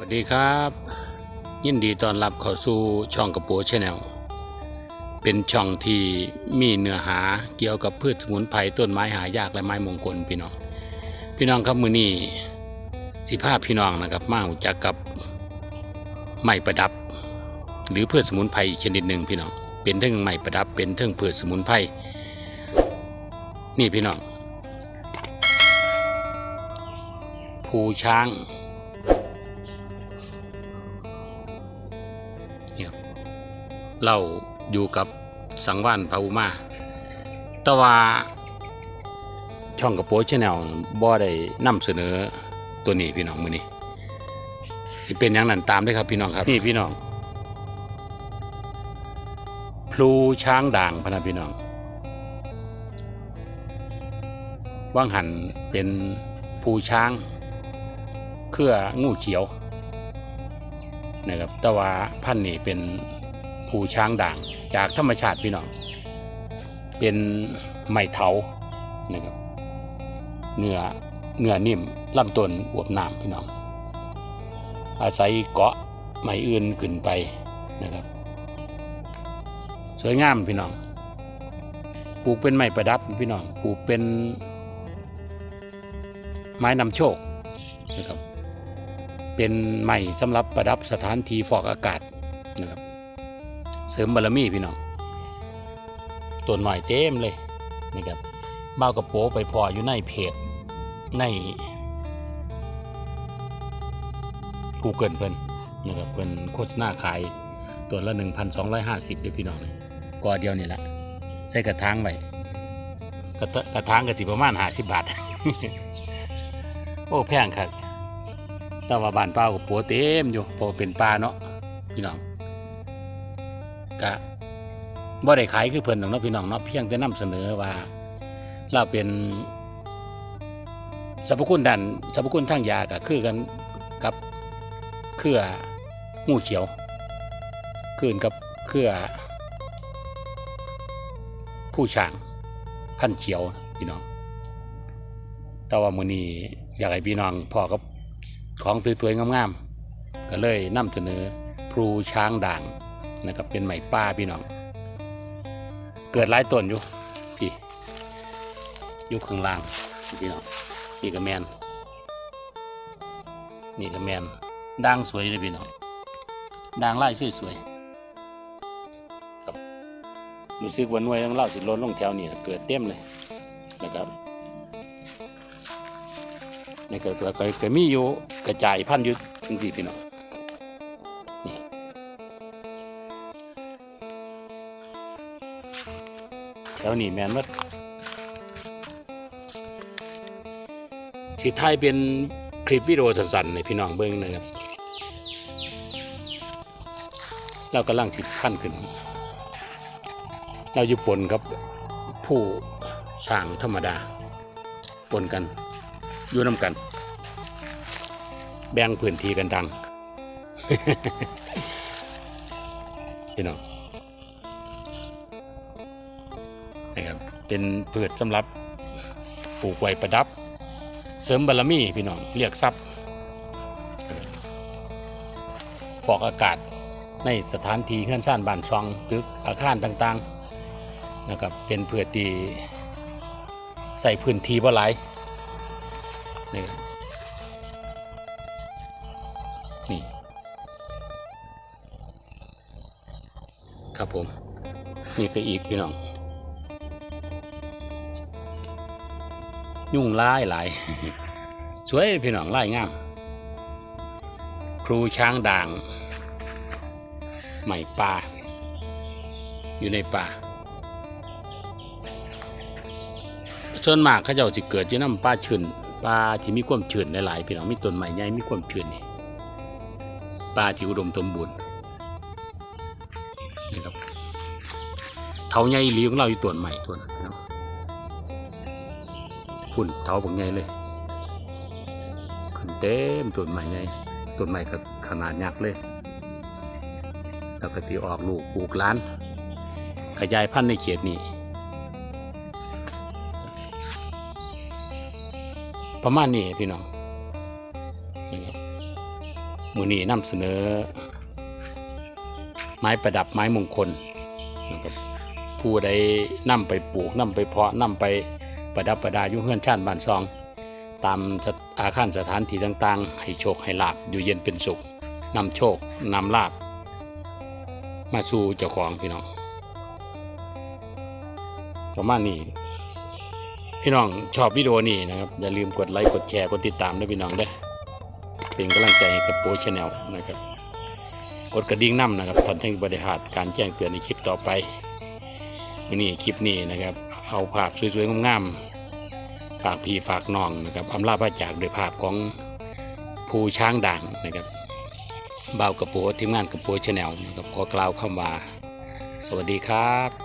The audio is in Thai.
วัสดีครับ ยินดีต้อนรับเข้าสู่ช่องกระโปชแนลเป็นช่องที่มีเนื้อหาเกี่ยวกับพืชสมุนไพรต้นไม้หายากและไม้มงคลพี่น้อง พี่น้องครับมือนี้สิภาพพี่น้องนะครับมาจักกับไม้ประดับ หรือพืชสมุนไพรอีกชนิดหนึ่งพี่น้องเป็นเทั้งไม้ประดับเป็นเทั้งพืชสมุนไพรนี่พี่น้องภูช้าง เราอยู่กับสังวานพาอุมา แต่ว่าช่องกระโปรงชแนลบ่ได้นำเสนอตัวนี้พี่น้องมือนี้สิเป็นอย่างนั้นตามได้ครับพี่น้องครับนี่พี่น้องพลูช้างด่างพนะพี่น้องว่างหันเป็นภูช้างเครืองูเขียวนะครับแต่ว่าพันธุ์นี้เป็น ภูช้างด่างจากธรรมชาติพี่น้องเป็นไม้เถานะครับเนื้อเนื้อนิ่มลำต้นอวบน้ำพี่น้อง อาศัยเกาะไม้อื่นขึ้นไปนะครับ สวยงามพี่น้องปลูกเป็นไม้ประดับพี่น้องปลูกเป็นไม้นำโชคนะครับเป็นใหม่สำหรับประดับสถานที่ฟอกอากาศนะครับ เสริมบารมีพี่น้องต้นหน่อยเต็มเลยนะครับเบ้ากระโปไปพออยู่ในเพจใน Google เพิ่นนะครับเพิ่นโฆษณาขายตัวละ 1,250ด้วยพี่น้องกอเดียวนี่แหละใส่กระถางไว้กระทะกระถางกระสิประมาณ50บาท โอ้แพงครับแต่ว่าบ้านป้าก็ปัวเต็มอยู่เพอเป็นปลาเนาะพี่น้อง กะบ่ได้ขายคือเพิ่นหรอกเนาะพี่น้องเนาะเพียงแต่นำเสนอว่า เราเป็นสรรพคุณดันสรรพคุณทางยาก็คือกันกับเครืองูเขียว คืนกับเครือ ผู้ช่างพันเขียวพี่น้อง แต่ว่ามื้อนี้อยากให้พี่น้องพอกับของสวยๆงามๆก็เลยนำเสนอพลูช้างด่าง นะครับเป็นไหมป้าพี่น้อง เกิดหลายต้นอยู่พี่อยู่ข้างล่างพี่น้องนี่ก็แมนนี่ก็แมนด่างสวยเลยพี่น้องด่างไล่สวยๆครับรู้สึกว่าหน่วยของเราสิล้นลงแถวนี้เกิดเต็มเลยนะครับนี่ก็ก็ก็ก็มีอยู่กระจายพันธุ์อยู่ทั้งสี่พี่น้อง แถวนี้แมนว่าสิไทยเป็นคลิปวิดีโอสั้นๆในพี่น้องเบิ้งนะครับเรากำลังสิขั้นขึ้น เราอยู่ปนกับผู้ช่างธรรมดา ปนกันอยู่น้ำกัน แบ่งพื้นที่กันดังพี่น้ นะครับเป็นพืชสำหรับปลูกไว้ประดับ เสริมบารมีพี่น้องเรียกทรัพย์ฟอกอากาศในสถานที่เฮือนซ่านบ้านช่องตึกอาคารต่างๆนะครับเป็นพืชที่ใส่พื้นที่บ่หลายนี่นี่ครับผม นี่ก็อีกพี่น้อง ยุ่งร้ายหลาย สวยพี่น้องไล่งาม ครูช้างด่าง ใหม่ป่า อยู่ในป่า ส่วนมากเขาเจ้าสิเกิดอยู่น้ำป่าชื้นป่าที่มีความชื้นหลายๆพี่น้องมีต้นไม้ใหญ่มีความชื้นนี่ป่าที่อุดมสมบูรณ์นี่ครับเถาใหญ่หลีของเราอยู่ต้นใหม่ต้นนะครับ พุ่นเถาบักใหญ่เลย ขึ้นเต็มต้นใหม่ใหญ่ต้นใหม่ก็ขนาดยักษ์เลยแล้วก็ที่ออกลูกปลูกล้าน ขยายพันธุ์ในเขตนี้ ประมาณนี้พี่น้องนะครับมือนี้นำเสนอ ไม้ประดับไม้มงคลนะครับผู้ใดนำไปปลูกนำไปเพาะนำไป ประดับประดาอยุ่งเฮือนชานบ้านซอง ตามอาคารสถานที่ต่างๆ ให้โชคให้ลาบอยู่เย็นเป็นสุขนำโชคนำลาบมาสู่เจ้าของพี่น้องประมาณนี้พี่น้องชอบวิดีโอนี้นะครับอย่าลืมกดไลค์กดแชร์กดติดตามด้วยพี่น้องเด้อเป็นกำลังใจให้กับโปรชแนลนะครับกดกระดิ่งน้ำนะครับท่านทั้งบริหารการแจ้งเตือนในคลิปต่อไปวันนี้คลิปนี้นะครับ เอาภาพสวยๆงามๆ ฝากพี่ฝากน้องนะครับอำลาพระจากด้วยภาพของภูช้างด่างนะครับเบากระปัวทีมงานกระปัวชแนลนะครับขอกล่าวคำว่า สวัสดีครับ